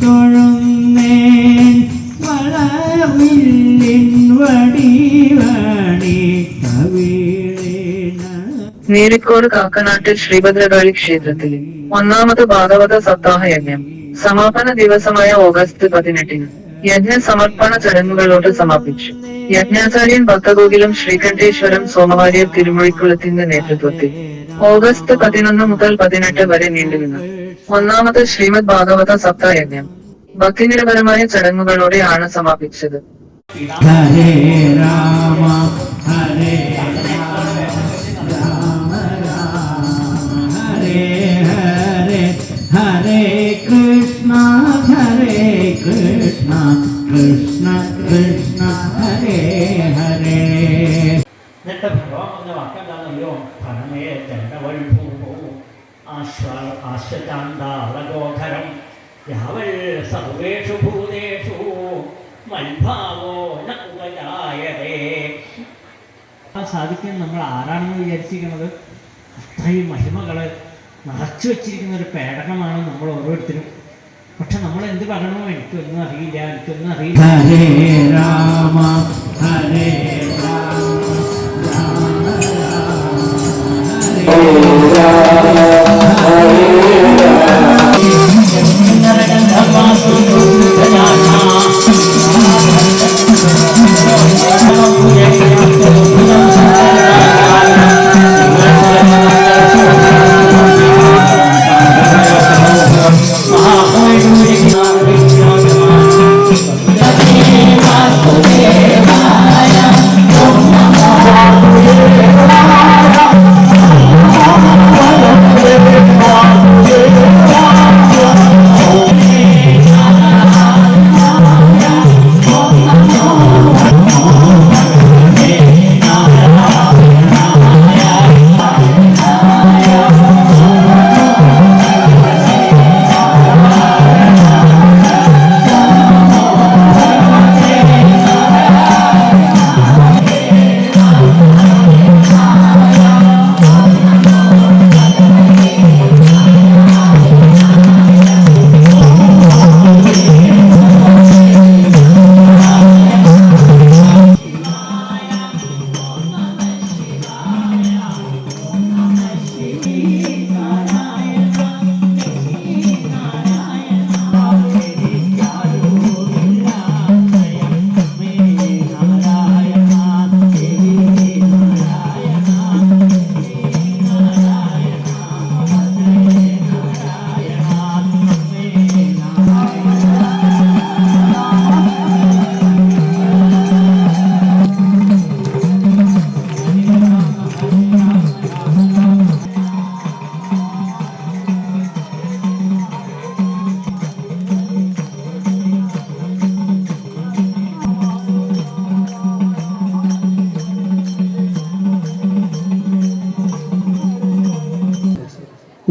തൊഴുന്നേൻ നീലിക്കോട് കാക്കനാട്ടിൽ ശ്രീഭദ്രകാളി ക്ഷേത്രത്തിൽ ഒന്നാമത് ഭാഗവത സപ്താഹ യജ്ഞം സമാപന ദിവസമായ ഓഗസ്റ്റ് പതിനെട്ടിന് യജ്ഞ സമർപ്പണ ചടങ്ങുകളോട് സമാപിച്ചു. യജ്ഞാചാര്യൻ ഭക്തഗോകുലം ശ്രീകണ്ഠേശ്വരം സോമവാര്യർ തിരുമൊഴിക്കുളത്തിന്റെ നേതൃത്വത്തിൽ ഓഗസ്റ്റ് പതിനൊന്ന് മുതൽ പതിനെട്ട് വരെ നീണ്ടുനിന്നു. ഒന്നാമത് ശ്രീമദ് ഭാഗവത സപ്തായജ്ഞം. ഭക്തിനിരപരമായ ചടങ്ങുകളോടെയാണ് സമാപിച്ചത്. ഹരേ രാമ ഹരേ കൃഷ്ണ ഹരേ കൃഷ്ണ കൃഷ്ണ കൃഷ്ണ ഹരേ ഹരേ. എന്നിട്ട് ഭഗവാൻ പറഞ്ഞ വാക്കെന്താണെന്നറിയോ ഫലമേ ചണ്ടവൽഭൂ ആശ്വ ആശ്വചാണ്ടാളഗോധരം യാവൽ സർവേഷു ഭൂതേഷു മൽഭാവോ ന ഉപജായതേ. ആ സാധിക്കും നമ്മൾ ആരാണെന്ന് വിചാരിച്ചിരിക്കുന്നത്? അത്രയും മഹിമകൾ നിറച്ചു വെച്ചിരിക്കുന്ന ഒരു പേടകമാണ് നമ്മൾ ഓരോരുത്തരും. പക്ഷെ നമ്മൾ എന്ത് പറയണോ എനിക്കൊന്നും അറിയില്ല എനിക്കൊന്നും അറിയില്ല. ഹരേ രാമ ഹരേ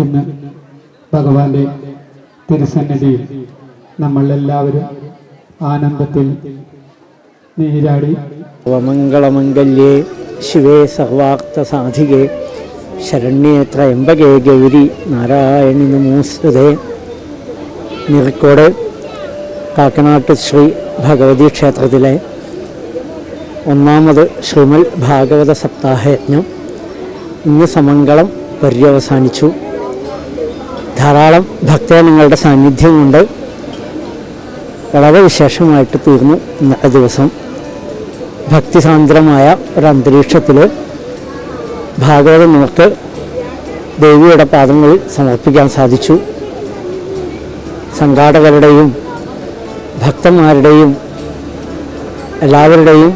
ഇന്ന് ഭഗവാന്റെ തിരുസന്നിധിയിൽ നമ്മളെല്ലാവരും ആനന്ദത്തിൽ നീരാടി. മംഗളമംഗല്യേ ശിവേ സഹവാക്ത ശരണ്യേ ത്രയംബകേ ഗൗരി നാരായണി നമോസ്തുതേ. നിറക്കോട് കാക്കനാട്ട് ശ്രീ ഭഗവതി ക്ഷേത്രത്തിലെ ഒന്നാമത് ശ്രീമൽ ഭാഗവത സപ്താഹയജ്ഞം ഇന്ന് സമംഗളം പര്യവസാനിച്ചു. ധാരാളം ഭക്തജനങ്ങളുടെ സാന്നിധ്യം കൊണ്ട് വളരെ വിശേഷമായിട്ട് തീർന്നു ഇന്നത്തെ ദിവസം. ഭക്തിസാന്ദ്രമായ ഒരു അന്തരീക്ഷത്തിൽ ഭാഗവതം നമുക്ക് ദേവിയുടെ പാദങ്ങളിൽ സമർപ്പിക്കാൻ സാധിച്ചു. സംഘാടകരുടെയും ഭക്തന്മാരുടെയും എല്ലാവരുടെയും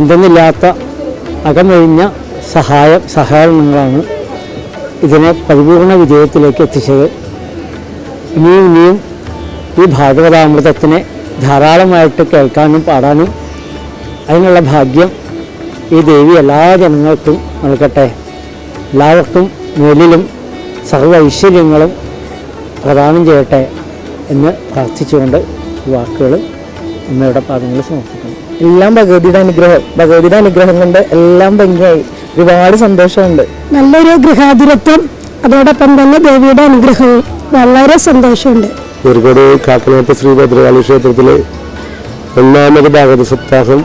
എന്തെന്നില്ലാത്ത അകമൊഴിഞ്ഞ സഹായം സഹകരണങ്ങളാണ് ഇതിനെ പരിപൂർണ വിജയത്തിലേക്ക് എത്തിച്ചത്. ഇനിയും ഇനിയും ഈ ഭാഗവതാമൃതത്തിനെ ധാരാളമായിട്ട് കേൾക്കാനും പാടാനും അതിനുള്ള ഭാഗ്യം ഈ ദേവി എല്ലാ ജനങ്ങൾക്കും നൽകട്ടെ. എല്ലാവർക്കും മേലിലും സർവ ഐശ്വര്യങ്ങളും പ്രദാനം ചെയ്യട്ടെ എന്ന് പ്രാർത്ഥിച്ചുകൊണ്ട് വാക്കുകൾ അമ്മയുടെ പാദങ്ങൾ സമർപ്പിക്കുന്നു. എല്ലാം ഭഗവതിയുടെ അനുഗ്രഹം. ഭഗവതിയുടെ അനുഗ്രഹം കൊണ്ട് എല്ലാം ഭംഗിയായി. ഒരുപാട് സന്തോഷമുണ്ട്. നല്ലൊരു ഗൃഹാതിരത്വം അതോടൊപ്പം തന്നെ ദേവിയുടെ അനുഗ്രഹവും വളരെ സന്തോഷമുണ്ട്. കോഴിക്കോട് കാക്കനാട്ട് ശ്രീ ഭദ്രകാളി ക്ഷേത്രത്തിലെ ഒന്നാമത് ഭാഗവത സപ്താഹം.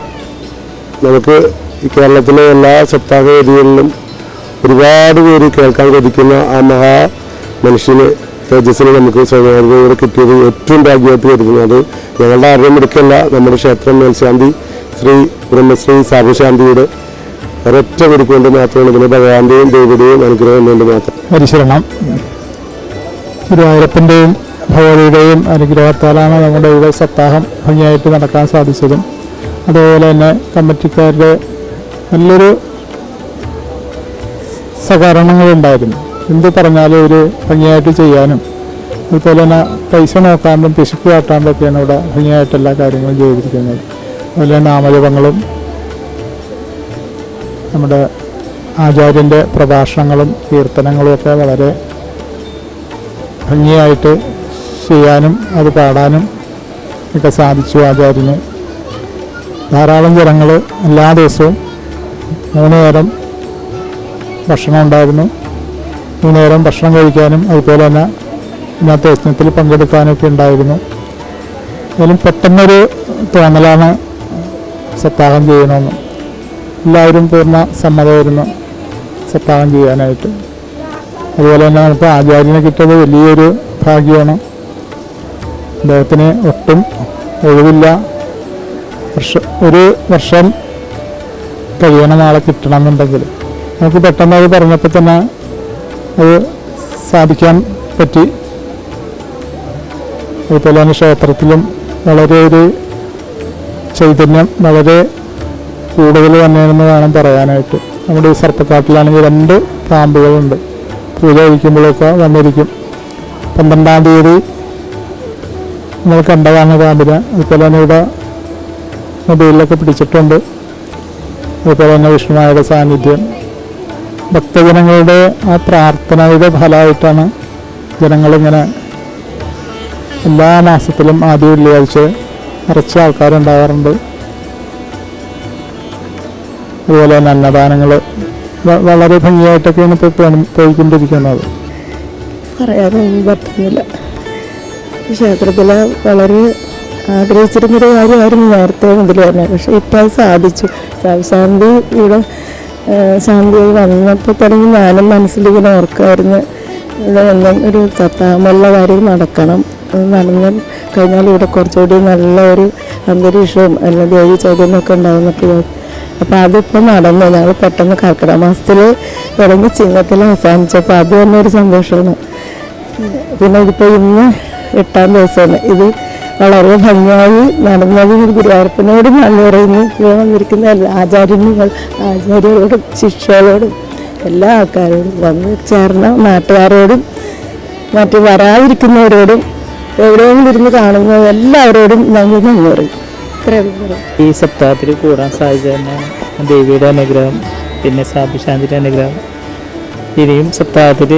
നമുക്ക് ഈ കേരളത്തിലെ എല്ലാ സപ്താഹ വേദികളിലും ഒരുപാട് പേര് കേൾക്കാൻ കൊതിക്കുന്ന ആ മഹാ മനുഷ്യന് തേജസ്സിന് നമുക്ക് സ്വകാര്യതയോടെ കിട്ടിയത് ഏറ്റവും ഭാഗ്യമായിട്ട് കരുതുന്നു അത് ഞങ്ങളുടെ ആരോഗ്യം എടുക്കല്ല നമ്മുടെ ക്ഷേത്രം മേൽശാന്തി ശ്രീ ബ്രഹ്മശ്രീ സാബുശാന്തിയുടെ ഒരൊറ്റ കൊടുക്കൊണ്ട് മാത്രമാണ് ഇതിന് ഭഗവാന്റെയും ദേവിയുടെയും അനുഗ്രഹം കൊണ്ട് മാത്രം. പരിശരണം. ഗുരുവായൂരപ്പന്റെയും ഭഗവതിയുടെയും അനുഗ്രഹത്താലാണ് നമ്മുടെ ഇവിടെ സപ്താഹം ഭംഗിയായിട്ട് നടക്കാൻ സാധിച്ചതും. അതുപോലെ തന്നെ കമ്മിറ്റിക്കാരുടെ നല്ലൊരു സഹകരണങ്ങളുണ്ടായിരുന്നു. എന്ത് പറഞ്ഞാലും ഒരു ഭംഗിയായിട്ട് ചെയ്യാനും അതുപോലെ തന്നെ പൈസ നോക്കാണ്ടും പിശുക്ക് കാട്ടാണ്ടും ഒക്കെയാണ് ഇവിടെ ഭംഗിയായിട്ട് എല്ലാ കാര്യങ്ങളും ചെയ്തിരിക്കുന്നത്. അതുപോലെ നാമജപങ്ങളും നമ്മുടെ ആചാര്യന്റെ പ്രഭാഷണങ്ങളും കീർത്തനങ്ങളും ഒക്കെ വളരെ ഭംഗിയായിട്ട് ചെയ്യാനും അത് പാടാനും ഒക്കെ സാധിച്ചു ആചാര്യന്. ധാരാളം ജനങ്ങൾ എല്ലാ ദിവസവും മൂന്ന് നേരം ഭക്ഷണം ഉണ്ടായിരുന്നു. മൂന്ന് നേരം ഭക്ഷണം കഴിക്കാനും അതുപോലെ തന്നെ ഇന്നത്തെ യജ്ഞത്തിൽ പങ്കെടുക്കാനൊക്കെ ഉണ്ടായിരുന്നു. അതിലും പെട്ടെന്നൊരു തോന്നലാണ് സപ്താഹം ചെയ്യണമെന്ന്. എല്ലാവരും പൂർണ സമ്മതമായിരുന്നു സപ്താഹം ചെയ്യാനായിട്ട്. അതുപോലെ തന്നെ നമുക്ക് ആചാര്യനെ കിട്ടിയത് വലിയൊരു ഭാഗ്യമാണ്. അദ്ദേഹത്തിന് ഒട്ടും ഒഴിവില്ല. വർഷ ഒരു വർഷം കഴിയണം ആളെ കിട്ടണമെന്നുണ്ടെങ്കിൽ. നമുക്ക് പെട്ടെന്ന് അത് പറഞ്ഞപ്പോൾ തന്നെ അത് സാധിക്കാൻ പറ്റി. അതുപോലെ തന്നെ ക്ഷേത്രത്തിലും വളരെ ഒരു ചൈതന്യം വളരെ കൂടുതൽ തന്നെയാണെന്ന് വേണം പറയാനായിട്ട്. നമ്മുടെ ഈ സർപ്പക്കാട്ടിലാണെങ്കിൽ രണ്ട് പാമ്പുകളുണ്ട്. പൂജ കഴിക്കുമ്പോഴൊക്കെ വന്നിരിക്കും. പന്ത്രണ്ടാം തീയതി നമ്മൾ കണ്ടതാണ് പാമ്പിനെ. അതുപോലെ തന്നെ ഇവിടെ മൊബൈലിലൊക്കെ പിടിച്ചിട്ടുണ്ട്. അതുപോലെ തന്നെ വിഷ്ണുവായുടെ സാന്നിധ്യം. ഭക്തജനങ്ങളുടെ ആ പ്രാർത്ഥനയുടെ ഫലമായിട്ടാണ് ജനങ്ങളിങ്ങനെ എല്ലാ മാസത്തിലും ആദ്യ വെള്ളിയാഴ്ച നിറച്ച ആൾക്കാരുണ്ടാവാറുണ്ട് അതുപോലെ തന്നെ അന്നദാനങ്ങൾ വളരെ ഭംഗിയായിട്ടൊക്കെയാണ് ഇപ്പോൾ പോയി- പോയിക്കൊണ്ടിരിക്കുന്നത് പറയാനൊന്നും പറ്റുന്നില്ല. ക്ഷേത്രത്തിൽ വളരെ ആഗ്രഹിച്ചിരുന്നൊരു കാര്യമായിരുന്നു നേരത്തെ മുതൽ തന്നെ പക്ഷേ ഇപ്പോൾ അത് സാധിച്ചു. ശാന്തി ഇവിടെ ശാന്തിയായി ശാന്തി വന്നപ്പോൾ തുടങ്ങി ഞാനും മനസ്സിലിങ്ങനെ ഓർക്കുമായിരുന്നു ഇവിടെ എന്നും ഒരു തത്താമുള്ള കാര്യം നടക്കണം. നടന്ന് കഴിഞ്ഞാൽ ഇവിടെ കുറച്ചുകൂടി നല്ല ഒരു അന്തരീക്ഷവും അല്ലെങ്കിൽ ദേവി ചൈതന്യമൊക്കെ ഉണ്ടാകുന്നൊക്കെ അപ്പോൾ അതിപ്പോൾ നടന്നു. ഞങ്ങൾ പെട്ടെന്ന് കർക്കിടക മാസത്തിൽ തുടങ്ങി ചിങ്ങത്തിൽ അവസാനിച്ചപ്പോൾ അത് തന്നെ ഒരു സന്തോഷമാണ്. പിന്നെ ഇതിപ്പോൾ ഇന്ന് എട്ടാം ദിവസമാണ്. ഇത് വളരെ ഭംഗിയായി നടന്നത്. ഗുരുവായൂരപ്പനോട് നന്ദി പറയുന്നു ഇവിടെ വന്നിരിക്കുന്ന എല്ലാ ആചാര്യന്മാർ ആചാര്യരോടും ശിഷ്യരോടും എല്ലാ ആൾക്കാരോടും വന്ന് ചേർന്ന നാട്ടുകാരോടും മറ്റ് വരാതിരിക്കുന്നവരോടും എവിടെയെങ്കിലും ഇരുന്ന് കാണുന്ന എല്ലാവരോടും ഞങ്ങൾ നന്ദി പറയും ഈ സപ്താഹത്തിൽ കൂടാൻ സാധിച്ചത് തന്നെ ദേവിയുടെ അനുഗ്രഹം പിന്നെ സാബിശാന്തിന്റെ അനുഗ്രഹം. ഇനിയും സപ്താഹത്തിൽ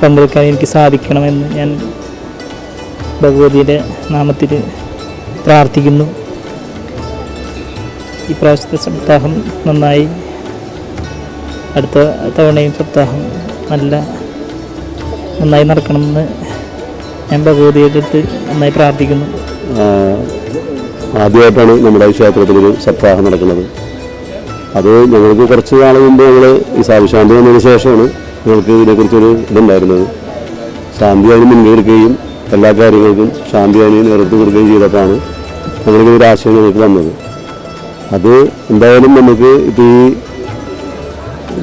പങ്കെടുക്കാൻ എനിക്ക് സാധിക്കണമെന്ന് ഞാൻ ഭഗവതിയുടെ നാമത്തിൽ പ്രാർത്ഥിക്കുന്നു. ഈ പ്രാവശ്യത്തെ സപ്താഹം നന്നായി. അടുത്ത തവണയും സപ്താഹം നല്ല നന്നായി നടക്കണമെന്ന് ഞാൻ ഭഗവതിയുടെ അടുത്ത് നന്നായി പ്രാർത്ഥിക്കുന്നു. ആദ്യമായിട്ടാണ് നമ്മുടെ ഈ ക്ഷേത്രത്തിൽ ഒരു സപ്താഹം നടക്കുന്നത്. അത് ഞങ്ങൾക്ക് കുറച്ച് നാൾ മുമ്പ് ഞങ്ങൾ ഈ സാവിശാന്തി വന്നതിന് ശേഷമാണ് ഞങ്ങൾക്ക് ഇതിനെക്കുറിച്ചൊരു ഇതുണ്ടായിരുന്നത്. ശാന്തി അതിന് മുൻകൈ എല്ലാ കാര്യങ്ങൾക്കും ശാന്തി അതിന് നേതൃത്വം കൊടുക്കുകയും ചെയ്തപ്പോഴാണ് ഞങ്ങൾക്ക് ഒരു ആശയം ഞങ്ങൾക്ക് വന്നത്. അത് എന്തായാലും നമുക്ക് ഇപ്പോൾ ഈ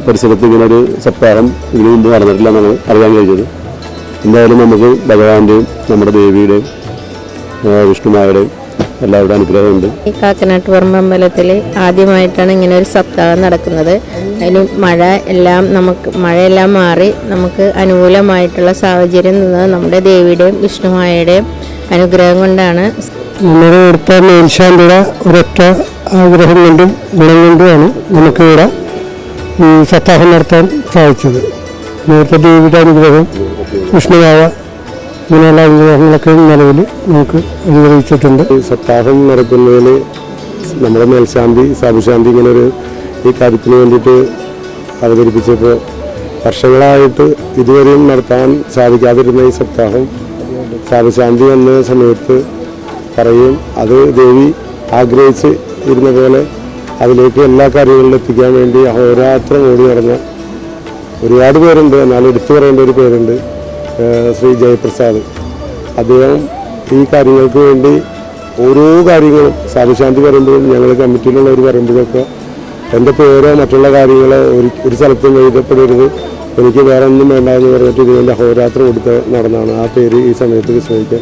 പരിസരത്ത് ഇങ്ങനെ ഒരു സപ്താഹം ഇതിനു മുമ്പ് നടന്നിട്ടില്ല എന്നാണ് അറിയാൻ കഴിഞ്ഞത്. എന്തായാലും നമുക്ക് ഭഗവാന്റെയും നമ്മുടെ ദേവിയുടെയും വിഷ്ണുമായുടെയും എല്ലാവരുടെയും അനുഗ്രഹമുണ്ട്. ഈ കാക്കനാട്ട് പറമ്പ് അമ്പലത്തിൽ ആദ്യമായിട്ടാണ് ഇങ്ങനെ ഒരു സപ്താഹം നടക്കുന്നത്. അതിൽ മഴ എല്ലാം നമുക്ക് മഴയെല്ലാം മാറി നമുക്ക് അനുകൂലമായിട്ടുള്ള സാഹചര്യം നിന്നത് നമ്മുടെ ദേവിയുടെയും വിഷ്ണുമായയുടെയും അനുഗ്രഹം കൊണ്ടാണ്. നമ്മുടെ ഇവിടുത്തെ മേൽശാന്തിയുടെ ഒരൊറ്റ ആഗ്രഹം കൊണ്ടും ഗുണം കൊണ്ടുമാണ് നമുക്കിവിടെ ഈ സപ്താഹം നടത്താൻ സാധിച്ചത്. നേരത്തെ ദേവിയുടെ അനുഗ്രഹം വിഷ്ണുവായ ഇങ്ങനെയുള്ള വിവാഹങ്ങളൊക്കെ നിലവിൽ നമുക്ക് അനുഗ്രഹിച്ചിട്ടുണ്ട് സപ്താഹം നടക്കുന്നതിൽ നമ്മുടെ മേൽശാന്തി സാബുശാന്തി ഇങ്ങനെ ഒരു ഈ കാര്യത്തിന് വേണ്ടിയിട്ട് അവതരിപ്പിച്ചപ്പോൾ വർഷങ്ങളായിട്ട് ഇതുവരെയും നടത്താൻ സാധിക്കാതിരുന്ന ഈ സപ്താഹം സാബുശാന്തി എന്ന സമയത്ത് പറയും അത് ദേവി ആഗ്രഹിച്ച് ഇരുന്ന പോലെ അതിലേക്ക് എല്ലാ കാര്യങ്ങളിലും എത്തിക്കാൻ വേണ്ടി അഹോരാത്രം ഓടി നടന്ന ഒരുപാട് പേരുണ്ട്. എന്നാൽ എടുത്തു പറയേണ്ട ഒരു പേരുണ്ട്. ശ്രീ ജയപ്രസാദ്. അദ്ദേഹം ഈ കാര്യങ്ങൾക്ക് വേണ്ടി ഓരോ കാര്യങ്ങളും സാധുശാന്തി പറയുമ്പോഴും ഞങ്ങൾ കമ്മിറ്റിയിലുള്ളവർ പറയുമ്പോഴൊക്കെ എന്റെ പേരോ മറ്റുള്ള കാര്യങ്ങളോ ഒരു ഒരു സ്ഥലത്തും എഴുതപ്പെടരുത്. എനിക്ക് വേറെ ഒന്നും വേണ്ട എന്ന് പറഞ്ഞിട്ട് ഇതിന്റെ അഹോരാത്രം കൊടുത്ത് നടന്നാണ്. ആ പേര് ഈ സമയത്ത് വിശ്രമിക്കാൻ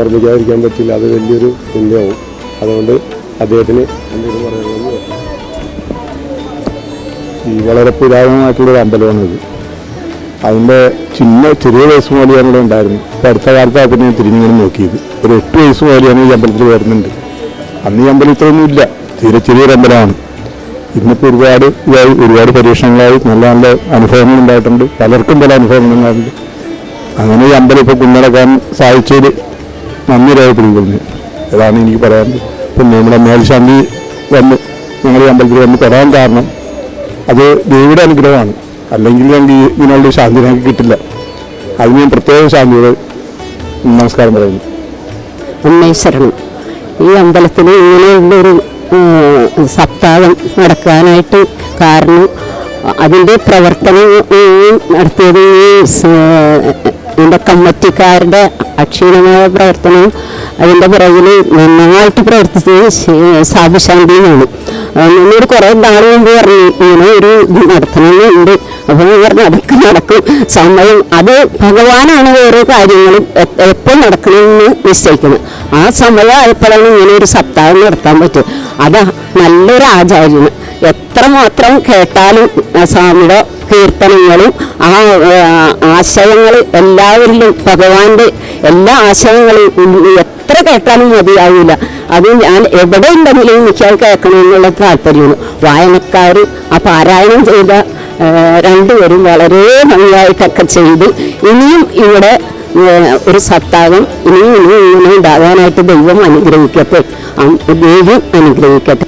ഓർമ്മിക്കാതിരിക്കാൻ പറ്റില്ല. അത് വലിയൊരു പുണ്യമാവും അതുകൊണ്ട് അദ്ദേഹത്തിന് എന്തെങ്കിലും പറയണമെന്ന് ഈ വളരെ പുരാതനമായിട്ടുള്ളൊരു അമ്പലമാണ് ഇത് അതിന്റെ ചിന്ന ചെറിയ വയസ്സ് മുതൽ ഞങ്ങൾ ഉണ്ടായിരുന്നു. അപ്പോൾ അടുത്ത കാലത്താണ് പിന്നെ തിരിഞ്ഞിങ്ങനെ നോക്കിയത്. ഒരു എട്ട് വയസ്സ് മുതലാണ് ഈ അമ്പലത്തിൽ വരുന്നുണ്ട്. അന്ന് ഈ അമ്പലം ഇത്രയൊന്നും ഇല്ല. തീരെ ചെറിയൊരു അമ്പലമാണ്. ഇന്നിപ്പോൾ ഒരുപാട് ഇതായി ഒരുപാട് പരീക്ഷണങ്ങളായി. നല്ല നല്ല അനുഭവങ്ങൾ ഉണ്ടായിട്ടുണ്ട്. പലർക്കും പല അനുഭവങ്ങൾ ഉണ്ടായിട്ടുണ്ട്. അങ്ങനെ ഈ അമ്പലം ഇപ്പോൾ കൊണ്ടുനടക്കാൻ സാധിച്ചതിൽ നന്ദി രേഖപ്പെടുത്തുന്നു അതാണ് എനിക്ക് പറയാനുള്ളത്. പിന്നെ നമ്മുടെ മേൽശാന്തി വന്ന് ഞങ്ങൾ ഈ അമ്പലത്തിൽ വന്ന് പെടാൻ കാരണം അത് ദേവിയുടെ അനുഗ്രഹമാണ്. അല്ലെങ്കിൽ ഞങ്ങൾക്ക് ഇതിനുള്ള ശാന്തി ഞങ്ങൾക്ക് കിട്ടില്ല. അതിന് ഞാൻ പ്രത്യേക ശാന്തിയോട് നമസ്കാരം പറയുന്നു. ഉണ്ണീശ്വരണം ഈ അമ്പലത്തിൽ ഇങ്ങനെയുള്ളൊരു സപ്താഹം നടക്കാനായിട്ട് കാരണം അതിന്റെ പ്രവർത്തനം നടത്തിയത് എന്റെ കമ്മറ്റിക്കാരുടെ അക്ഷീണമായ പ്രവർത്തനവും അതിന്റെ പുറകിൽ നന്നായിട്ട് പ്രവർത്തിച്ചത് സാബുശാന്തിയുമാണ്. എന്നോട് കുറേ നാൾ പറഞ്ഞു ഇങ്ങനെ ഒരു നടത്തണമെന്നുണ്ട്. അപ്പോൾ പറഞ്ഞു അതൊക്കെ നടക്കും സമയം അത് ഭഗവാനാണ് ഓരോ കാര്യങ്ങളും എപ്പോൾ നടക്കണമെന്ന് നിശ്ചയിക്കുന്നത്. ആ സമയമായപ്പോഴാണ് ഇങ്ങനെ ഒരു സപ്താഹം നടത്താൻ പറ്റും അത് നല്ലൊരു ആചാര്യം എത്ര മാത്രം കേട്ടാലും സ്വാമിയുടെ കീർത്തനങ്ങളും ആ ആശയങ്ങൾ എല്ലാവരിലും ഭഗവാന്റെ എല്ലാ ആശയങ്ങളും എത്ര കേട്ടാലും മതിയാവില്ല അത് ഞാൻ എവിടെ ഉണ്ടെങ്കിലും എനിക്കത് കേൾക്കണമെന്നുള്ള താല്പര്യമാണ്. വായനക്കാർ ആ പാരായണം ചെയ്ത രണ്ടുപേരും വളരെ ഭംഗിയായിട്ടൊക്കെ ചെയ്തു. ഇനിയും ഇവിടെ ഒരു സത്താകം ഇനിയും ഇനിയും ഇങ്ങനെ ഉണ്ടാകാനായിട്ട് ദൈവം അനുഗ്രഹിക്കട്ടെ. ദൈവം അനുഗ്രഹിക്കട്ടെ.